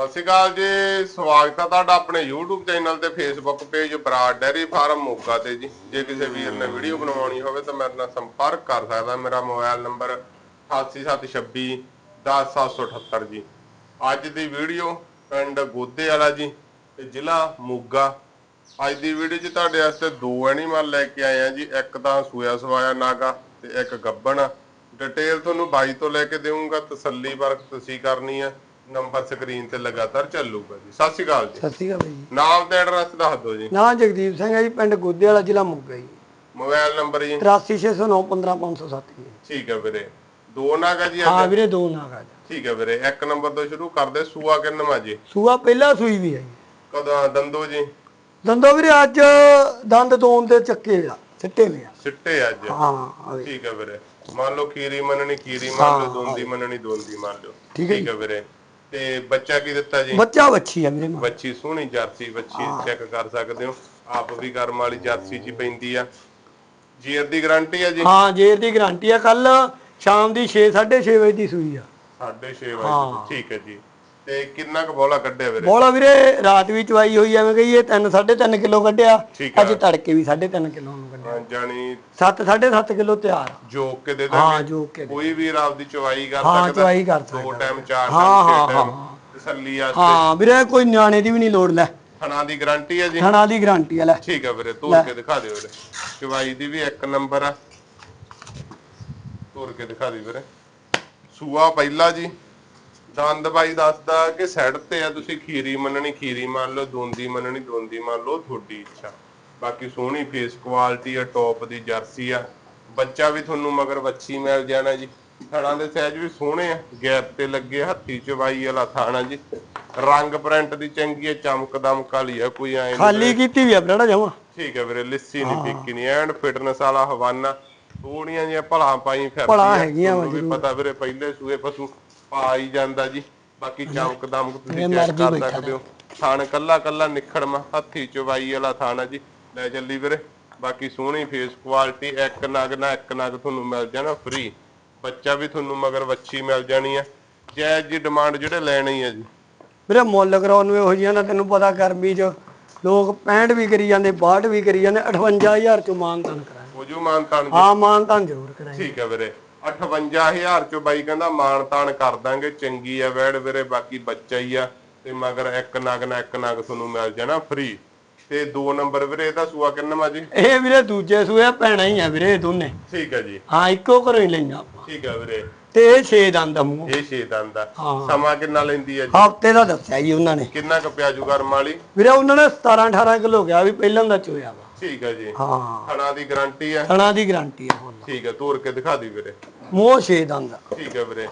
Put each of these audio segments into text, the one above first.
ਸਤਿ ਸ਼੍ਰੀ ਅਕਾਲ ਜੀ, ਸਵਾਗਤ ਹੈ ਤੁਹਾਡਾ ਆਪਣੇ YouTube ਚੈਨਲ ਤੇ Facebook page Brar dairy farm Moga ਤੇ ਜੀ। ਜੇ ਕਿਸੇ ਵੀਰ ਨੇ ਵੀਡੀਓ ਬਣਵਾਉਣੀ ਹੋਵੇ ਤਾਂ ਮੇਰੇ ਨਾਲ ਸੰਪਰਕ ਕਰ ਸਕਦਾ। ਮੇਰਾ ਮੋਬਾਈਲ ਨੰਬਰ 8876 10778 ਜੀ। ਅੱਜ ਦੀ ਵੀਡੀਓ ਪਿੰਡ ਗੋਦੇ ਵਾਲਾ ਜੀ, ਤੇ ਜ਼ਿਲ੍ਹਾ ਮੋਗਾ। ਅੱਜ ਦੀ ਵੀਡੀਓ 'ਚ ਤੁਹਾਡੇ ਵਾਸਤੇ ਦੋ ਐਨੀਮਲ ਲੈ ਕੇ ਆਏ ਆ ਜੀ। ਇੱਕ ਤਾਂ ਸੂਆ ਸਵਾਇਆ ਨਾਗਾ ਤੇ ਇੱਕ ਗੱਬਣ। ਡਿਟੇਲ ਤੁਹਾਨੂੰ ਬਾਈ ਤੋਂ ਲੈ ਕੇ ਦੇਵਾਂਗਾ ਤਸੱਲੀ ਵਰਕ ਤੁਸੀਂ ਕਰਨੀ ਆ। ਨੰਬਰ ਸਕਰੀਨ ਤੇ ਲਗਾਤਾਰ ਚੱਲੂਗਾ ਜੀ। ਸਤਿ ਸ਼੍ਰੀ ਅਕਾਲ ਜੀ। ਸਤਿ ਸ਼੍ਰੀ ਅਕਾਲ ਜੀ। ਨਾਮ ਤੇ ਐਡਰੈਸ ਦੱਸ ਦਿਓ ਜੀ। ਨਾਂ ਜਗਦੀਪ ਸਿੰਘ ਹੈ ਜੀ ਪਿੰਡ ਗੋਦੇ ਵਾਲਾ ਜ਼ਿਲ੍ਹਾ ਮੋਗਾ ਜੀ। ਮੋਬਾਈਲ ਨੰਬਰ ਜੀ। 8360915507 ਜੀ। ਠੀਕ ਹੈ ਵੀਰੇ। ਦੋ ਨਾਗਾ ਜੀ ਹਾਂ ਵੀਰੇ ਦੋ ਨਾਗ ਜੀ। ਠੀਕ ਹੈ ਵੀਰੇ। ਇੱਕ ਨੰਬਰ ਤੋਂ ਸ਼ੁਰੂ ਕਰਦੇ। ਸੂਆ ਕਿੰਨਵਾਂ ਜੀ? ਸੂਆ ਪਹਿਲਾ ਸੂਈ ਵੀ ਹੈ ਜੀ। ਕਦੋਂ ਦੰਦੋ ਜੀ? ਦੰਦੋ ਵੀਰੇ ਅੱਜ ਦੰਦ ਦੋਨ ਦੇ ਚੱਕੇ ਆ। ਸਿੱਟੇ ਵੀ ਆ। ਸਿੱਟੇ ਅੱਜ। ਹਾਂ। ਠੀਕ ਹੈ ਵੀਰੇ। ਮੰਨ ਲਓ ਖੀਰੀ ਮੰਨਣੀ ਖੀਰੀ ਮੰਨ ਲਓ ਦੋਂਦੀ ਮੰਨਣੀ ਦੋਂਦੀ ਮੰਨ ਲਓ। ਠੀਕ ਹੈ ਵੀਰੇ। ਤੇ ਬੱਚਾ ਕੀ ਦਿੱਤਾ ਜੀ? ਬੱਚਾ ਵੱਛੀ ਆ ਵੀਰੇ ਮਾਂ। ਬੱਚੀ ਸੋਹਣੀ ਜਰਸੀ ਬੱਚੀ ਚੈੱਕ ਕਰ ਸਕਦੇ ਹੋ। ਆਪ ਵੀ ਕਰਮ ਵਾਲੀ ਜਰਸੀ ਜੀ ਪੈਂਦੀ ਆ। ਜੀਰ ਦੀ ਗਾਰੰਟੀ ਆ ਜੀ? ਹਾਂ ਜੇਰ ਦੀ ਗਾਰੰਟੀ ਆ। ਕੱਲ ਸ਼ਾਮ ਦੀ 6 6:30 ਵਜੇ ਦੀ ਸੂਈ ਆ। 6.5 ਵਜੇ। ਠੀਕ ਹੈ ਜੀ। ਤੇ ਕਿੰਨਾ ਕੁ ਬੋਲਾ ਕੱਢਿਆ ਵੀਰੇ? ਬੋਲਾ ਵੀਰੇ ਰਾਤ ਵੀ ਚਵਾਈ ਹੋਈ ਐਵੇਂ ਕਹੀਏ 3 3.5 ਕਿਲੋ ਕੱਢਿਆ। ਠੀਕ ਆ। ਅੱਜ ਤੜਕੇ ਵੀ 3.5 ਕਿਲੋ ਨੂੰ ਕੱਢਿਆ। ਹਾਂ, ਜਾਣੀ 7 7.5 ਕਿਲੋ ਤਿਆਰ ਆ। ਜੋਕ ਕੇ ਦੇ ਹਾਂ ਦਾਂਗੇ ਜੋ ਕੇ ਦੇ। ਕੋਈ ਵੀਰ ਆਪਦੀ ਚਵਾਈ ਕਰ ਹਾਂ, ਸਕਦਾ। ਚਵਾਈ ਕਰ ਦੋ ਸਕਦਾ। ਟਾਈਮ ਚਾਰ ਹਾਂ, ਟਾਈਮ ਹਾਂ, ਛੇ ਟਾਈਮ ਹਾਂ। ਤਸੱਲੀ ਵਾਸਤੇ। ਹਾਂ ਵੀਰੇ ਕੋਈ ਨਿਆਣੇ ਦੀ ਵੀ ਨਹੀਂ ਲੋੜ ਲੈ। ਥਣਾ ਦੀ ਗਾਰੰਟੀ ਹੈ ਜੀ। ਥਣਾ ਦੀ ਗਾਰੰਟੀ ਆ ਲੈ। ਠੀਕ ਹੈ ਵੀਰੇ ਤੋੜ ਕੇ ਦਿਖਾ ਦਿਓ ਵੀਰੇ। ਚਵਾਈ ਦੀ ਵੀ ਇੱਕ ਨੰਬਰ ਆ। ਤੋੜ ਕੇ ਦਿਖਾ ਦਿਓ ਵੀਰੇ। ਸੂਆ ਪਹਿਲਾ ਜੀ। ਦੰਦ ਬਾਈ ਦੱਸਦਾ ਕਿ ਸਾਈਡ ਤੇ ਆ ਤੁਸੀਂ ਖੀਰੀ ਮੰਨਣੀ ਖੀਰੀ ਮੰਨ ਲਓ ਦੋਂਦੀ ਮੰਨਣੀ ਦੋਂਦੀ ਮੰਨ ਲਓ ਤੁਹਾਡੀ ਇੱਛਾ। ਬਾਕੀ ਸੋਹਣੀ ਫੇਸ ਕੁਆਲਿਟੀ ਆ ਟੌਪ ਦੀ ਜਰਸੀ ਆ। ਬੱਚਾ ਵੀ ਤੁਹਾਨੂੰ ਮਗਰ ਵੱਛੀ ਮਿਲ ਜਾਣਾ ਜੀ। ਥਣਾ ਦੇ ਸਾਈਜ਼ ਵੀ ਸੋਹਣੇ ਆ। ਗੈਪ ਤੇ ਲੱਗੇ ਹੱਥੀ ਚਵਾਈ ਵਾਲਾ ਥਾਣਾ ਜੀ। ਰੰਗ ਪ੍ਰਿੰਟ ਦੀ ਚੰਗੀ ਆ ਚਮਕ ਦਮਕ ਵਾਲੀ ਆ ਕੋਈ ਐ ਖਾਲੀ ਕੀਤੀ ਵੀ ਆ ਬੜਾ ਜਮਾ ਠੀਕ ਹੈ ਵੀਰੇ ਲੱਸੀ ਨਹੀਂ ਫਿੱਕੀ ਨਹੀਂ ਐਂਡ ਫਿਟਨੈਸ ਵਾਲਾ ਹਵਾਨਾ। ਥੋੜੀਆਂ ਜਿਹੀਆਂ ਭਲਾ ਪਾਈ ਫਿਰਦੀ ਭਲਾਂ। ਹੈਗੀਆਂ ਵੀ ਪਤਾ ਵੀਰੇ ਪਹਿਲੇ ਸੂਏ ਪਸ਼ੂ ਪਾ ਹੀ ਜਾਂਦਾ ਜੀ। ਬਾਕੀ ਚਮਕ ਦਮਕ ਤੁਸੀਂ ਚੈੱਕ ਕਰ ਸਕਦੇ ਹੋ। ਥਾਣ ਕੱਲਾ ਕੱਲਾ ਨਿਖੜਮਾ ਹੱਥੀ ਚਵਾਈ ਵਾਲਾ ਥਾਣਾ ਜੀ। ਲੈ ਚੱਲੀ ਵੀਰੇ। ਬਾਕੀ ਸੋਹਣੀ ਫੇਸ ਕੁਆਲਿਟੀ ਇੱਕ ਨਗ ਨਾ ਇੱਕ ਨਗ ਤੁਹਾਨੂੰ ਮਿਲ ਜਾਣਾ ਫ੍ਰੀ ਬੱਚਾ ਵੀ ਤੁਹਾਨੂੰ ਮਗਰ ਵੱਛੀ ਮਿਲ ਜਾਣੀ ਆ। ਜੈ ਜੀ ਡਿਮਾਂਡ ਜਿਹੜੇ ਲੈਣੀ ਆ ਜੀ। ਵੀਰੇ ਮੁੱਲ ਕਰਾਉਣ ਇਹੋ ਜਿਹੀਆਂ ਨਾ ਤੈਨੂੰ ਪਤਾ ਗਰਮੀ 'ਚ ਲੋਕ 65 ਵੀ ਕਰੀ ਜਾਂਦੇ 62 ਵੀ ਕਰੀ ਜਾਂਦੇ 58000 ਚੋਂ ਮਾਨਤਾਨ ਕਰਾਂਗੇ ਹੋ ਜੂ ਮਾਨਤਾਨ ਜੀ। ਹਾਂ ਮਾਨਤਾਨ ਜ਼ਰੂਰ ਕਰਾਂਗੇ ਠੀਕ ਹੈ ਵੀਰੇ। 58000 ਚੋਂ ਬਾਈ ਕਹਿੰਦਾ ਮਾਣ ਤਾਣ ਕਰ ਦਾਂਗੇ ਚੰਗੀ ਆ ਵੈੜ ਵੀਰੇ ਬਾਕੀ ਬੱਚਾ ਹੀ ਆ ਤੇ ਮਗਰ ਇੱਕ ਨਗ ਨਾ ਇੱਕ ਨਗ ਤੁਹਾਨੂੰ ਮਿਲ ਜਾਣਾ ਫ੍ਰੀ ਤੇ ਦੋ ਨੰਬਰ ਵੀਰੇ ਇਹਦਾ ਸੂਆ ਕਿੰਨਾ ਜੀ? ਇਹ ਵੀਰੇ ਦੂਜੇ ਸੂਏ ਭੈਣਾ ਹੀ ਆ ਵੀਰੇ ਦੋਨੇ। ਠੀਕ ਹੈ ਜੀ। ਹਾਂ ਇੱਕੋ ਘਰੋਂ ਹੀ ਲਈਆਂ ਆਪਾਂ। ਠੀਕ ਹੈ ਵੀਰੇ। ਤੇ ਇਹ 6 ਦੰਦ ਆ ਮੂੰਹ। ਇਹ ਛੇ ਦੰਦ ਆ। ਹਾਂ। ਸਮਾਂ ਕਿੰਨਾ ਲੈਂਦੀ ਹੈ ਜੀ? ਹਫ਼ਤੇ ਦਾ ਦੱਸਿਆ ਜੀ ਉਹਨਾਂ ਨੇ। ਕਿੰਨਾ ਕੁ ਪਿਆਜੂ ਵਾਲੀ ਵੀਰੇ ਉਹਨਾਂ ਨੇ 17 18 ਕਿਲੋ ਗਿਆ ਵੀ ਪਹਿਲਾਂ ਦਾ ਚੋਇਆ ਵਾ। ਠੀਕ ਹੈ ਜੀ। ਹਾਂ। ਥਣਾ ਦੀ ਗਾਰੰਟੀ ਆ। ਥਣਾ ਦੀ ਗਾਰੰਟੀ ਆ ਹੁਣ ਠੀਕ ਹੈ ਤੋੜ ਕੇ ਦਿਖਾ ਦੀ ਵੀਰੇ। ਮੂੰਹ 6 ਦੰਦ ਆ। ਠੀਕ ਹੈ ਵੀਰੇ।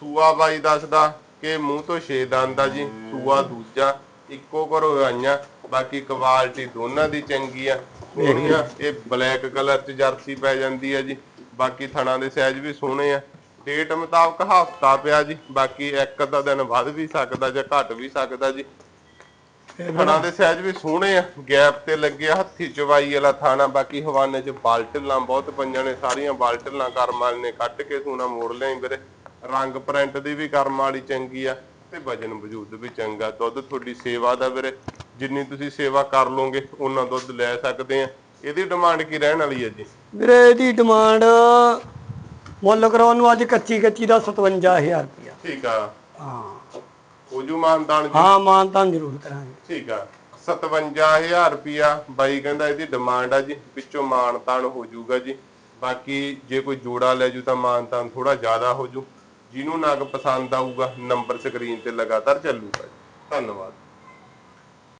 ਸੂਆ ਬਾਈ ਦੱਸਦਾ ਕਿ ਮੂੰਹ ਤੋਂ ਛੇ ਦੰਦ ਆ ਜੀ ਸੂਆ ਦੂਜਾ ਇੱਕੋ ਘਰੋਂ ਆਈਆਂ ਬਾਕੀ ਕੁਆਲਿਟੀ ਦੋਨਾਂ ਦੀ ਚੰਗੀ ਆ। ਸੋਹਣੀਆਂ ਇਹ ਬਲੈਕ ਕਲਰ ਚ ਜਰਸੀ ਪੈ ਜਾਂਦੀ ਆ ਜੀ। ਬਾਕੀ ਥਣਾ ਦੇ ਸਾਈਜ਼ ਵੀ ਸੋਹਣੇ ਆ। ਡੇਟ ਮੁਤਾਬਕ ਹਫਤਾ ਪਿਆ ਜੀ ਬਾਕੀ ਇੱਕ ਅੱਧਾ ਦਿਨ ਵੱਧ ਵੀ ਸਕਦਾ ਜਾਂ ਘਟ ਵੀ ਸਕਦਾ ਜੀ। ਥਣਾ ਦੇ ਸਾਈਜ਼ ਵੀ ਸੋਹਣੇ ਆ ਗੈਪ ਤੇ ਲੱਗੇ ਆ, ਹੱਥੀ ਚਵਾਈ ਵਾਲਾ ਥਾਣਾ ਬਾਕੀ ਹਵਾਨੇ ਚ ਬਾਲਟਲਾਂ ਬਹੁਤ ਪਈਆਂ ਨੇ ਸਾਰੀਆਂ ਬਾਲਟਲਾਂ ਕਰਮ ਵਾਲੇ ਨੇ ਕੱਢ ਕੇ ਸੂਣਾ ਮੋੜ ਲਿਆਈ ਵੀਰੇ। ਰੰਗ ਪ੍ਰਿੰਟ ਦੀ ਵੀ ਕਰਮ ਵਾਲੀ ਚੰਗੀ ਆ ਤੇ ਵਜਨ ਵਜੂਦ ਵੀ ਚੰਗਾ ਦੁੱਧ ਤੁਹਾਡੀ ਸੇਵਾ ਦਾ ਵੀਰੇ ਜਿੰਨੀ ਤੁਸੀਂ ਸੇਵਾ ਕਰ ਲੋਗੇ ਉਹਨਾਂ ਦੁੱਧ ਲੈ ਸਕਦੇ ਆ। ਇਹਦੀ ਡਿਮਾਂਡ ਕੀ ਰਹਿਣ ਵਾਲੀ ਹੈ ਜੀ? ਵੀਰੇ ਇਹਦੀ ਡਿਮਾਂਡ ਮੁੱਲ ਕਰਾਉਣ ਨੂੰ ਅੱਜ ਕੱਚੀ ਕੱਚੀ ਦਾ 57000 ਰੁਪਇਆ। ਠੀਕ ਆ। ਹਾਂ। ਹੋਜੂ ਮਾਨਦਾਨ ਜੀ। ਹਾਂ ਮਾਨਤਾਨ ਜ਼ਰੂਰ ਕਰਾਂਗੇ। ਠੀਕ ਆ। 57000 ਰੁਪਿਆ ਬਾਈ ਕਹਿੰਦਾ ਇਹਦੀ ਡਿਮਾਂਡ ਆ ਜੀ ਵਿੱਚੋਂ ਮਾਨਤਾਨ ਹੋ ਜਾਊਗਾ ਜੀ। ਬਾਕੀ ਜੇ ਕੋਈ ਜੋੜਾ ਲੈ ਜੂ ਤਾਂ ਮਾਨਤਾਨ ਥੋੜਾ ਜ਼ਿਆਦਾ ਹੋ ਜੂ। ਜਿਹਨੂੰ ਨਗ ਪਸੰਦ ਆਊਗਾ ਨੰਬਰ ਸਕਰੀਨ ਤੇ ਲਗਾਤਾਰ ਚੱਲੂਗਾ ਜੀ। ਧੰਨਵਾਦ।